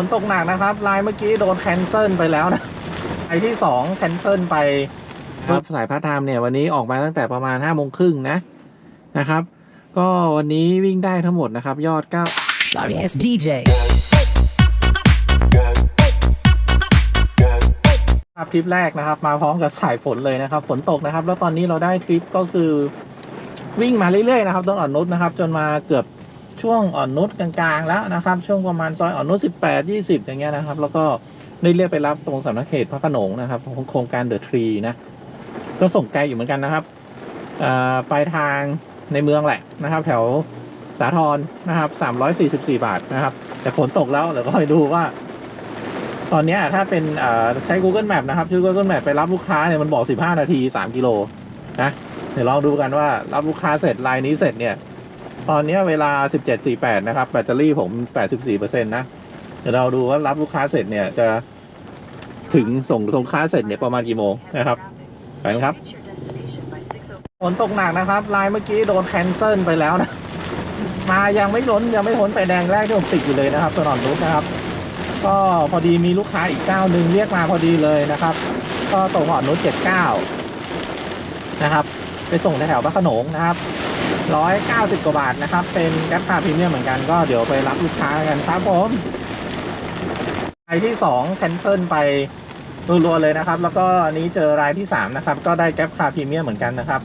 ฝนตกหนักนะครับลายเมื่อกี้โดนแคนเซิลไปแล้วนะไอที่สองแคนเซิลไปครับสายพาร์ทไทม์เนี่ยวันนี้ออกมาตั้งแต่ประมาณห้าโมงครึ่งนะนะครับ ก็วันนี้วิ่งได้ทั้งหมดนะครับ ยอดเก้า Sorry, it's DJ. ครับทริปแรกนะครับ มาพร้อมกับสายฝนเลยนะครับ ฝนตกนะครับ แล้วตอนนี้เราได้ทริปก็คือวิ่งมาเรื่อยๆนะครับต้นอ่อนนุชนะครับ จนมาเกือบ ช่วงอ่อนนุชกลางๆแล้วนะครับ ช่วงประมาณซอยอ่อนนุชสิบแปดยี่สิบอย่างเงี้ยนะครับ แล้วก็ได้เรียกไปรับตรงสำนักเขตพระโขนงนะครับโครงการเดอะทรีนะก็ส่งไกลอยู่เหมือนกันนะครับปลายทางในเมืองแหละนะครับ แถวสาทรนะครับสามร้อยสี่สิบสี่บาทนะครับ แต่ฝนตกแล้วเดี๋ยวก็ไปดูว่า ตอนนี้ถ้าเป็นใช้ Google Map นะครับชื่ Google Map ไปรับลูกค้าเนี่ยมันบอก15นาที3กิโลนะเดี๋ยวลองดูกันว่ารับลูกค้าเสร็จลายนี้เสร็จเนี่ย ตอนนี้เวลา 17.48 นะครับ แบตเตอรี่ผม 84%นะ เดี๋ยวเราดูว่ารับลูกค้าเสร็จเนี่ยจะถึงส่งลูกค้าเสร็จเนี่ยประมาณกี่โมงนะครับไปครับฝนตกหนักนะครับลายเมื่อกี้โดนแคนเซิลไปแล้วนะมายังไม่ล้นยังไม่พ้นไฟแดงแรกที่ผมติดอยู่เลยนะครับถนนรุกนะครับ ก็พอดีมีลูกค้าอีกเจ้าหนึ่งเรียกมาพอดีเลยนะครับ ก็ตรงหอดนุชเจ็ดเก้านะครับ ไปส่งแถวๆพระขนงนะครับ ร้อยเก้าสิบกว่าบาทนะครับ เป็นแก๊ปคาพรีเมียมเหมือนกันก็เดี๋ยวไปรับลูกค้ากันครับผมรายที่สองแคนเซิลไปรัวๆเลยนะครับ แล้วก็อันนี้เจอรายที่สามนะครับ ก็ได้แก๊ปคาพรีเมียมเหมือนกันนะครับ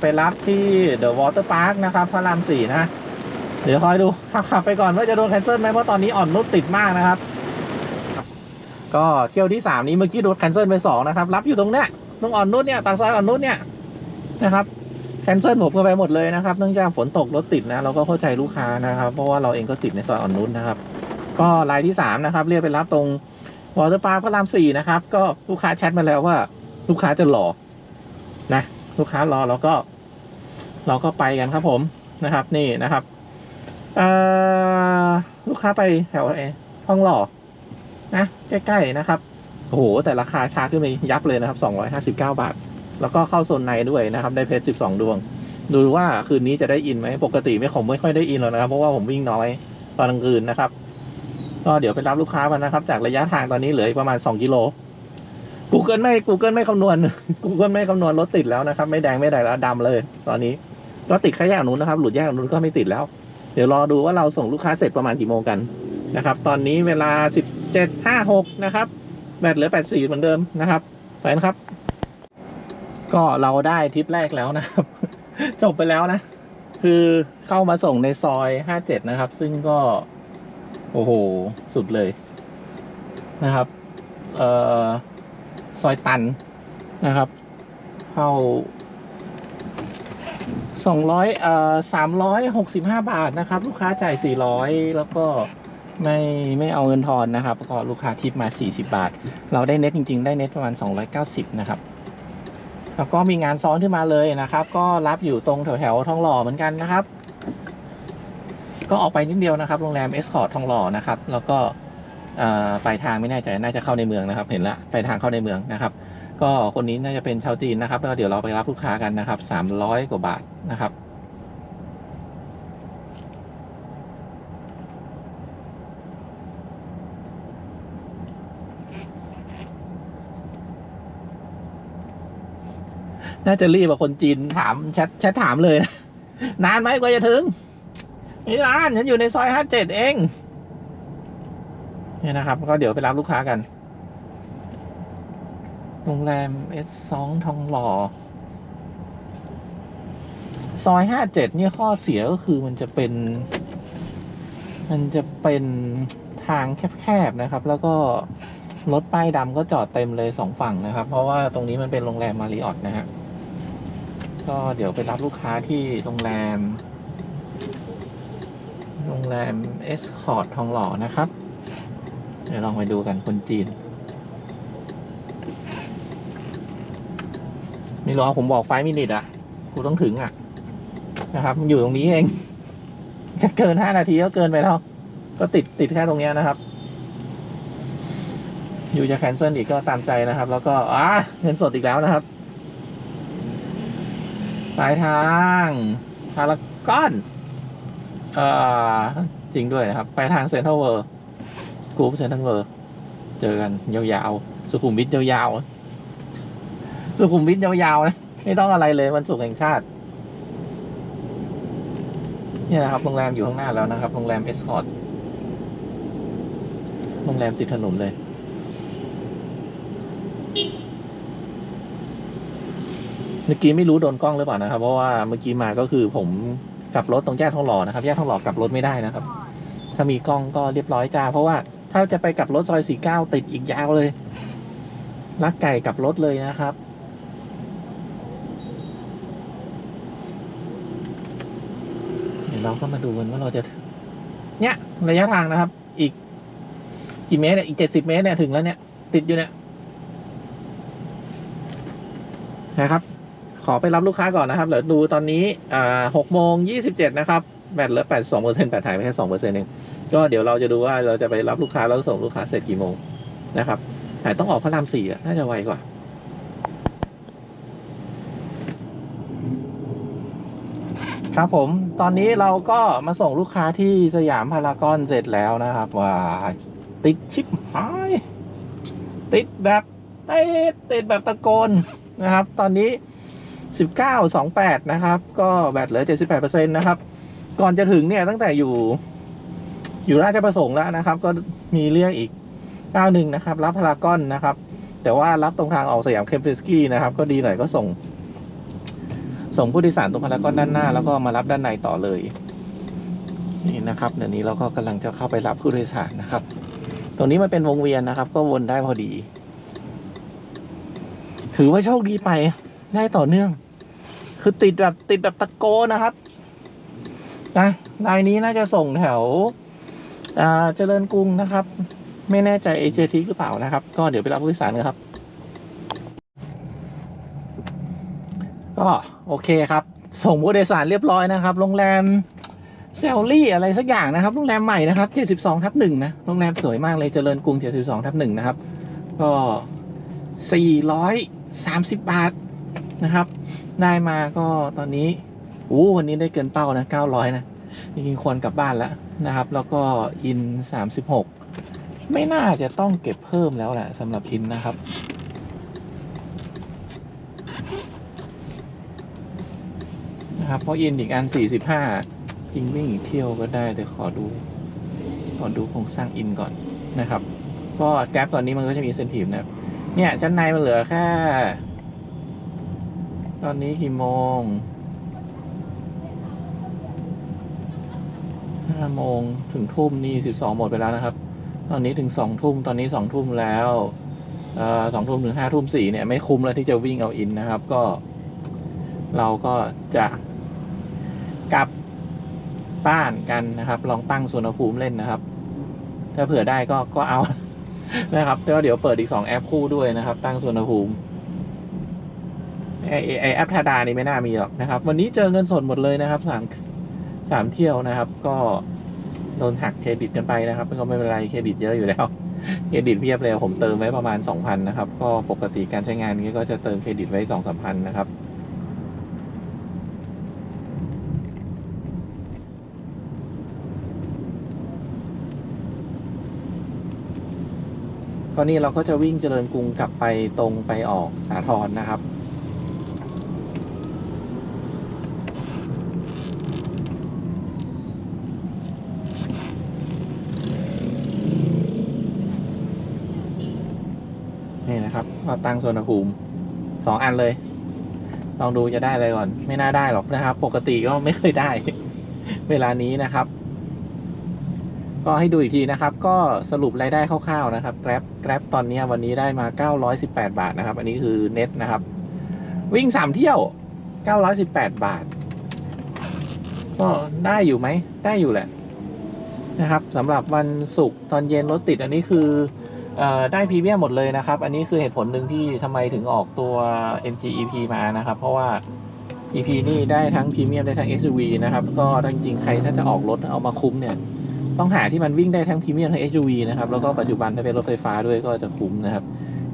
ไปรับที่เดอะวอเตอร์พาร์คนะครับพระรามสี่นะ เดี๋ยวคอยดูขับไปก่อนว่าจะโดนแคนเซิลไหมเพราะตอนนี้อ่อนนุชติดมากนะครับ ก็เที่ยวที่สามนี้เมื่อกี้โดนแคนเซิลไปสองนะครับ รับอยู่ตรงเนี้ยตรงอ่อนนุชเนี่ยปากซอยอ่อนนุชเนี่ยนะครับ แคนเซิลผมกันไปหมดเลยนะครับ เนื่องจากฝนตกรถติดนะ เราก็เข้าใจลูกค้านะครับ เพราะว่าเราเองก็ติดในซอยอ่อนนุชนะครับ ก็รายที่สามนะครับ เรียกไปรับตรงวอเตอร์ปาร์คพระรามสี่นะครับ ก็ลูกค้าแชทมาแล้วว่า ลูกค้าจะรอนะ ลูกค้ารอเราก็ เราก็ไปกันครับผมนะครับ นี่นะครับเอ่อลูกค้าไปแถวไหนห้องหล่อนะใกล้ๆนะครับโอ้โหแต่ราคาชาร์จขึ้นไปยับเลยนะครับ 259 บาท แล้วก็เข้าโซนในด้วยนะครับ ได้เพชร12ดวง ดูว่าคืนนี้จะได้อินไหมปกติไม่ผมไม่ค่อยได้อินหรอกนะครับ เพราะว่าผมวิ่งน้อยตอนกลางคืนนะครับ ก็เดี๋ยวไปรับลูกค้ามานะครับ จากระยะทางตอนนี้เหลืออีกประมาณ2กิโล Google ไม่ Google ไม่คำนวณ Google ไม่คำนวณรถติดแล้วนะครับ ไม่แดงไม่แดงแล้วดำเลย ตอนนี้ก็ติดแค่แยกนู้นนะครับ หลุดแยกนู้นก็ไม่ติดแล้ว เดี๋ยวรอดูว่าเราส่งลูกค้าเสร็จประมาณกี่โมงกันนะครับ ตอนนี้เวลา 17.56 นะครับ แบตเหลือ 84 เหมือนเดิมนะครับ ไปนะครับ ก็เราได้ทริปแรกแล้วนะครับ จบไปแล้วนะ คือเข้ามาส่งในซอย57นะครับ ซึ่งก็ โอ้โห สุดเลยนะครับ เอ่อ ซอยตันนะครับ เข้าสองร้อยเอ่อสามร้อยหกสิบห้าบาทนะครับ ลูกค้าจ่ายสี่ร้อยแล้วก็ไม่ไม่เอาเงินทอนนะครับ ก็ลูกค้าทิปมาสี่สิบาท เราได้เน็ตจริง ๆ ได้เน็ตประมาณสองร้อยเก้าสิบนะครับ แล้วก็มีงานซ้อนขึ้นมาเลยนะครับ ก็รับอยู่ตรงแถวแถวๆทองหล่อเหมือนกันนะครับ ก็ออกไปนิดเดียวนะครับโรงแรมเอสคอร์ทองหล่อนะครับ แล้วก็อ่อปลายทางไม่แน่ใจน่าจะเข้าในเมืองนะครับ เห็นละปลายทางเข้าในเมืองนะครับ ก็คนนี้น่าจะเป็นชาวจีนนะครับแล้วเดี๋ยวเราไปรับลูกค้ากันนะครับสามร้อยกว่าบาทนะครับ น่าจะรีบกว่าคนจีนถามแชทแชทถามเลยนะนานไหมกว่าจะถึงนี่ร้านฉันอยู่ในซอยห้าเจ็ดเองเนี่ยนะครับ ก็เดี๋ยวไปรับลูกค้ากันโรงแรมเอสสองทองหล่อซอยห้าเจ็ดเนี่ยข้อเสียก็คือมันจะเป็น มันจะเป็นทางแคบๆนะครับ แล้วก็รถป้ายดำก็จอดเต็มเลยสองฝั่งนะครับ เพราะว่าตรงนี้มันเป็นโรงแรมมาริออตนะฮะ ก็เดี๋ยวไปรับลูกค้าที่โรงแรม โรงแรมเอสคอร์ททองหล่อนะครับ เดี๋ยวลองไปดูกันคนจีนไม่รู้ผมบอกไฟมินิทอะ กูต้องถึงอะ นะครับ อยู่ตรงนี้เองเกินห้านาทีก็เกินไปแล้ว ก็ติดติดแค่ตรงเนี้ยนะครับ อยู่จะแคนเซิลอีกก็ตามใจนะครับ แล้วก็อ่าเงินสดอีกแล้วนะครับ ปลายทางพารากอนเอ่อจริงด้วยนะครับ ไปทางเซ็นทรัลเวิร์กรุ๊ปเซ็นทรัลเวิร์เจอกันยาวๆ สุขุมวิทยาวๆ สุขุมวิทยาวๆนะ ไม่ต้องอะไรเลยวันศุกร์แห่งชาติ เนี่ยนะครับ โรงแรมอยู่ข้างหน้าแล้วนะครับ โรงแรมเอสคอร์ดโรงแรมติดถนนเลย เมื่อกี้ไม่รู้โดนกล้องหรือเปล่านะครับ เพราะว่าเมื่อกี้มาก็คือผมกลับรถตรงแยกทองหล่อนะครับแยกทองหล่อกลับรถไม่ได้นะครับ ถ้ามีกล้องก็เรียบร้อยจ้าเพราะว่าถ้าจะไปกลับรถซอยสี่เก้าติดอีกยาวเลยลักไก่กลับรถเลยนะครับเดี๋ยวเราก็มาดูกันว่าเราจะ เนี่ยระยะทางนะครับ อีกกี่เมตรเนี่ยอีกเจ็ดสิบเมตรเนี่ยถึงแล้วเนี่ย ติดอยู่เนี่ยนะครับ ขอไปรับลูกค้าก่อนนะครับเดี๋ยวดูตอนนี้อ่าหกโมงยี่สิบเจ็ดนะครับแบตเหลือแปดสองเปอร์เซ็นต์แบตหายไปแค่สองเปอร์เซ็นต์เองก็เดี๋ยวเราจะดูว่าเราจะไปรับลูกค้าแล้วส่งลูกค้าเสร็จกี่โมงนะครับแต่ต้องออกพระรามสี่อะน่าจะไวกว่าครับผมตอนนี้เราก็มาส่งลูกค้าที่สยามพารากอนเสร็จแล้วนะครับว้าติดชิปหายติดแบบติดติดแบบตะโกนนะครับ ตอนนี้ สิบเก้าสองแปดนะครับ ก็แบตเหลือเจ็ดสิบแปดเปอร์เซ็นต์นะครับ ก่อนจะถึงเนี่ยตั้งแต่อยู่อยู่ราชประสงค์แล้วนะครับ ก็มีเรียกอีกเก้าหนึ่งนะครับ รับพารากอนนะครับ แต่ว่ารับตรงทางออกสยามเคมปรสกี้นะครับ ก็ดีหน่อยก็ส่ง ส่งผู้โดยสารตรงพารากอนด้านหน้า แล้วก็มารับด้านในต่อเลย นี่นะครับ เดี๋ยวนี้เราก็กำลังจะเข้าไปรับผู้โดยสารนะครับ ตรงนี้มันเป็นวงเวียนนะครับ ก็วนได้พอดี ถือว่าโชคดีไป ได้ต่อเนื่อง คือติดแบบติดแบบตะโกนนะครับนะรายนี้น่าจะส่งแถวอ่าเจริญกรุงนะครับ ไม่แน่ใจเอเจทีหรือเปล่านะครับ ก็เดี๋ยวไปรับผู้โดยสารกันครับ ก็โอเคครับ ส่งผู้โดยสารเรียบร้อยนะครับ โรงแรมเซลลี่อะไรสักอย่างนะครับ โรงแรมใหม่นะครับ 72ทับหนึ่งนะ โรงแรมสวยมากเลยเจริญกรุง 72ทับหนึ่งนะครับ ก็ 430 บาท นะครับ ได้มาก็ตอนนี้โอ้วันนี้ได้เกินเป้านะ900นะจริงๆควรกลับบ้านแล้วนะครับ แล้วก็อิน36ไม่น่าจะต้องเก็บเพิ่มแล้วแหละสำหรับอินนะครับนะครับเพราะอินอีกอัน45จริงวิ่งอีกเที่ยวก็ได้แต่ขอดูขอดูโครงสร้างอินก่อนนะครับ ก็แกร็บตอนนี้มันก็จะมีเซนทีฟนะครับเนี่ยชั้นในมันเหลือแค่ ตอนนี้กี่โมงห้าโมงถึงทุ่มนี่สิบสองหมดไปแล้วนะครับ ตอนนี้ถึงสองทุ่มตอนนี้สองทุ่มแล้วสองทุ่มถึงห้าทุ่มสี่เนี่ยไม่คุ้มแล้วที่จะวิ่งเอาอินนะครับ ก็ เราก็จะกลับบ้านกันนะครับ ลองตั้งสวนภูมิเล่นนะครับ ถ้าเผื่อได้ก็ก็เอานะครับแต่ว่าเดี๋ยวเปิดอีกสองแอปคู่ด้วยนะครับ ตั้งสวนภูมิ ไอไอแอปธาดานี่ไม่น่ามีหรอกนะครับ วันนี้เจอเงินสดหมดเลยนะครับสามสามเที่ยวนะครับ ก็โดนหักเครดิตกันไปนะครับก็ไม่เป็นไรเครดิตเยอะอยู่แล้วเครดิตเพียบเลยผมเติมไว้ประมาณสองพันนะครับ ก็ปกติการใช้งานนี้ก็จะเติมเครดิตไว้สองสามพันนะครับตอนนี้เราก็จะวิ่งเจริญกรุงกลับไปตรงไปออกสาทรนะครับ นี่นะครับเรา ตั้งโซนภูมิสองอันเลย ลองดูจะได้อะไรก่อน ไม่น่าได้หรอกนะครับ ปกติก็ไม่เคยได้ เวลานี้นะครับ ก็ให้ดูอีกทีนะครับ ก็สรุปรายได้คร่าวๆนะครับ Grab Grab ตอนนี้วันนี้ได้มา 918 บาทนะครับ อันนี้คือเน็ตนะครับ วิ่งสามเที่ยว 918 บาท ก็ได้อยู่ไหม ได้อยู่แหละนะครับสำหรับวันศุกร์ตอนเย็นรถติดอันนี้คือ ได้พรีเมียมหมดเลยนะครับ อันนี้คือเหตุผลหนึ่งที่ทำไมถึงออกตัว MG EP มานะครับ เพราะว่า EP นี่ได้ทั้งพรีเมียมได้ทั้ง SUV นะครับ ก็จริงๆใครถ้าจะออกรถเอามาคุ้มเนี่ย ต้องหาที่มันวิ่งได้ทั้งพรีเมียมทั้ง SUV นะครับ แล้วก็ปัจจุบันถ้าเป็นรถไฟฟ้าด้วยก็จะคุ้มนะครับ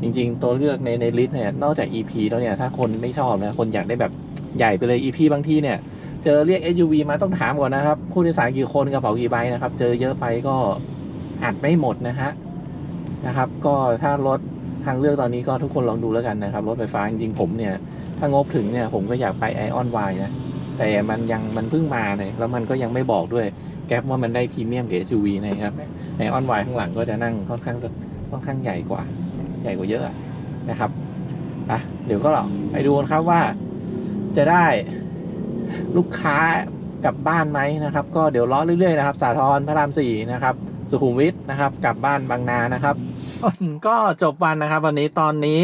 จริงๆ ตัวเลือกในในลิสต์เนี่ย นอกจาก EP แล้วเนี่ย ถ้าคนไม่ชอบนะคนอยากได้แบบใหญ่ไปเลย EP บางทีเนี่ย เจอเรียก SUV มาต้องถามก่อนนะครับผู้โดยสารกี่คนกระเป๋ากี่ใบนะครับ เจอเยอะไปก็อัดไม่หมดนะฮะ นะครับ ก็ถ้ารถทางเลือกตอนนี้ก็ทุกคนลองดูแล้วกันนะครับ รถไฟฟ้าจริงผมเนี่ย ถ้างบถึงเนี่ยผมก็อยากไปไอออนไวนะ แต่มันยังมันเพิ่งมาเนี่ยแล้วมันก็ยังไม่บอกด้วยแก๊ปว่ามันได้พรีเมียมเกับ SUV นะครับไอออนไวข้างหลังก็จะนั่งค่อนข้างค่อนข้างใหญ่กว่า ใหญ่กว่าเยอะอะนะครับอะเดี๋ยวก็ไปดูกันครับว่า จะได้ลูกค้ากลับบ้านไหมนะครับ ก็เดี๋ยวล้อเรื่อยๆนะครับ สาทรพระรามสี่นะครับ สุขุมวิทนะครับ กลับบ้านบางนานะครับ ก็จบวันนะครับ วันนี้ตอนนี้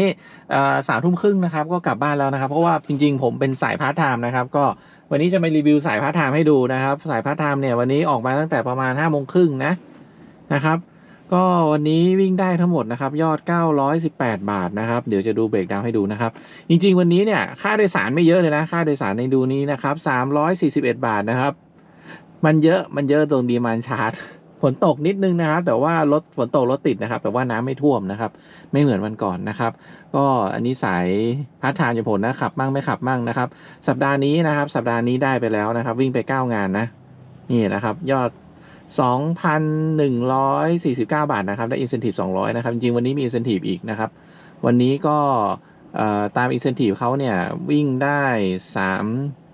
สามทุ่มครึ่งนะครับ ก็กลับบ้านแล้วนะครับ เพราะว่าจริงๆ ผมเป็นสายพาร์ทไทม์นะครับ ก็วันนี้จะมารีวิวสายพาร์ทไทม์ให้ดูนะครับ สายพาร์ทไทม์เนี่ยวันนี้ออกมาตั้งแต่ประมาณห้าโมงครึ่งนะนะครับ ก็วันนี้วิ่งได้ทั้งหมดนะครับ ยอด 918 บาทนะครับ เดี๋ยวจะดูเบรกดาวให้ดูนะครับ จริง ๆ วันนี้เนี่ยค่าโดยสารไม่เยอะเลยนะ ค่าโดยสารในดูนี้นะครับ341 บาทนะครับ มันเยอะมันเยอะตรงดีมานชาร์จ นตกนิดนึงนะครับ แต่ว่ารถฝนตกรถติดนะครับ แต่ว่าน้ำไม่ท่วมนะครับ ไม่เหมือนวันก่อนนะครับ ก็อันนี้สายพาร์ทไทม์จะผลนะขับมั่งไม่ขับมั่งนะครับ สัปดาห์นี้นะครับ สัปดาห์นี้ได้ไปแล้วนะครับ วิ่งไป 9 งานนะ นี่นะครับ ยอด 2,149 บาทนะครับ ได้ incentive 200 นะครับ จริงๆวันนี้มี incentive อีกนะครับ วันนี้ก็ตาม incentive เขาเนี่ยวิ่งได้ 3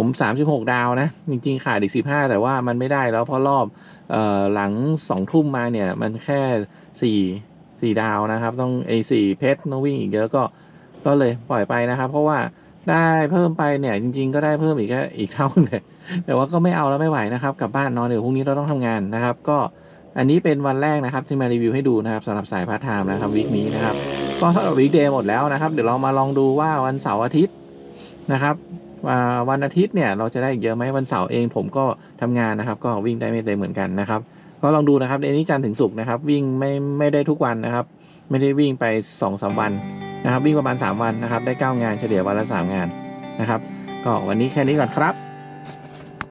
ผม36ดาวนะ จริงๆ ขาดอีก15แต่ว่ามันไม่ได้แล้วเพราะรอบเอ่อหลัง2ทุ่มมาเนี่ย มันแค่4 4ดาวนะครับ ต้องไอ้4เพชรต้องวิ่งอีกเยอะก็ก็เลยปล่อยไปนะครับ เพราะว่าได้เพิ่มไปเนี่ย จริง ๆ ก็ได้เพิ่มอีกแค่อีกเท่าเลยแต่ว่าก็ไม่เอาแล้วไม่ไหวนะครับกลับบ้านนอนเดี๋ยวพรุ่งนี้เราต้องทำงานนะครับ ก็อันนี้เป็นวันแรกนะครับ ที่มารีวิวให้ดูนะครับสำหรับสายพาร์ทไทม์นะครับวีคนี้นะครับ ก็สำหรับวีคเดย์หมดแล้วนะครับ เดี๋ยวเรามาลองดูว่าวันเสาร์อาทิตย์นะครับ วันอาทิตย์เนี่ยเราจะได้เยอะไหมวันเสาร์เองผมก็ทำงานนะครับ ก็วิ่งได้ไม่เต็มเหมือนกันนะครับ ก็ลองดูนะครับในนี้จันทร์ถึงศุกร์นะครับ วิ่งไม่ไม่ได้ทุกวันนะครับ ไม่ได้วิ่งไป2อสวันนะครับ วิ่งประมาณ 3 วันนะครับ ได้ 9 งานเฉลี่ยวันละ 3 งานนะครับ ก็วันนี้แค่นี้ก่อนครับ